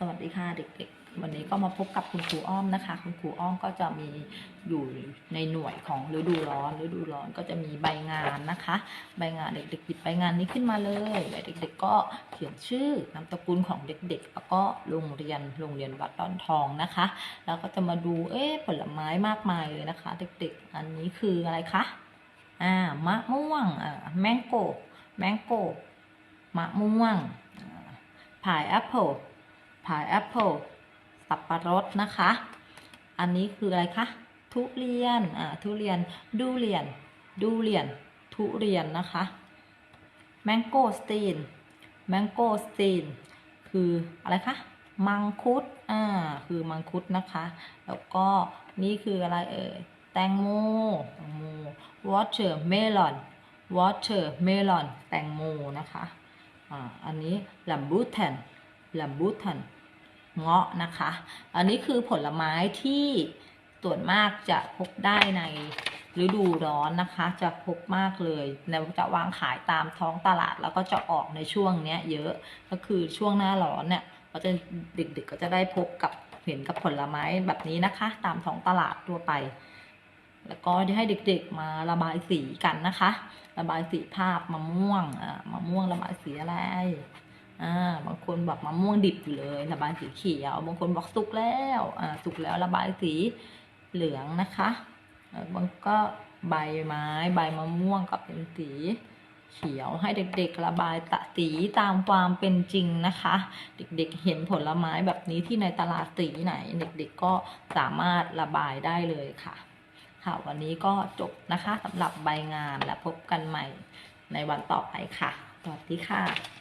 สวัสดีค่ะเด็กๆ วันนี้ก็มาพบกับคุณครูอ้อมนะคะ คุณครูอ้อมก็จะมีอยู่ในหน่วยของฤดูร้อนฤดูร้อนก็จะมีใบงานนะคะ ใบงานเด็กๆหยิบใบงานนี้ขึ้นมาเลยแล้วเด็กๆก็เขียนชื่อนามสกุลของเด็กๆ แล้วก็โรงเรียนโรงเรียนวัดดอนทองนะคะ แล้วก็จะมาดูเอ๊ะผลไม้มากมายเลยนะคะ เด็กๆ อันนี้คืออะไรคะอ่ามะม่วงอ่าแมงโก้แมงโก้มะม่วงพายแอปเปิล พายแอปเปิลสับปะรดนะคะ อันนี้คืออะไรคะ ทุเรียน อ่า ทุเรียน ดูเรียน ดูเรียน ทุเรียนนะคะ แมงโก้สตีน แมงโก้สตีน คืออะไรคะ มังคุด อ่า คือมังคุดนะคะ แล้วก็นี่คืออะไรเอ่ย แตงโม แตงโม watermelon watermelon แตงโมนะคะ อ่า อันนี้ลัมบูแทนลัมบูทัน เงาะนะคะ อันนี้คือผลไม้ที่ส่วนมากจะพบได้ในฤดูร้อนนะคะ จะพบมากเลยแล้วจะวางขายตามท้องตลาดแล้วก็จะออกในช่วงเนี้ยเยอะก็คือช่วงหน้าร้อนเนี่ยก็จะเด็กๆก็จะได้พบกับเห็นกับผลไม้แบบนี้นะคะ ตามท้องตลาดทั่วไป แล้วก็ให้เด็กๆมาระบายสีกันนะคะ ระบายสีภาพมะม่วงอ่ามะม่วงระบายสีอะไร อ่าบางคนบอกมะม่วงดิบอยู่เลยระบายสีเขียว บางคนบอกสุกแล้วอ่าสุกแล้วระบายสีเหลืองนะคะบางก็ใบไม้ใบมะม่วงก็เป็นสีเขียวให้เด็กๆระบายตะสีตามความเป็นจริงนะคะ เด็กๆเห็นผลไม้แบบนี้ที่ในตลาดสีไหน เด็กๆก็สามารถระบายได้เลยค่ะ ค่ะวันนี้ก็จบนะคะสำหรับใบงานและพบกันใหม่ในวันต่อไปค่ะสวัสดีค่ะ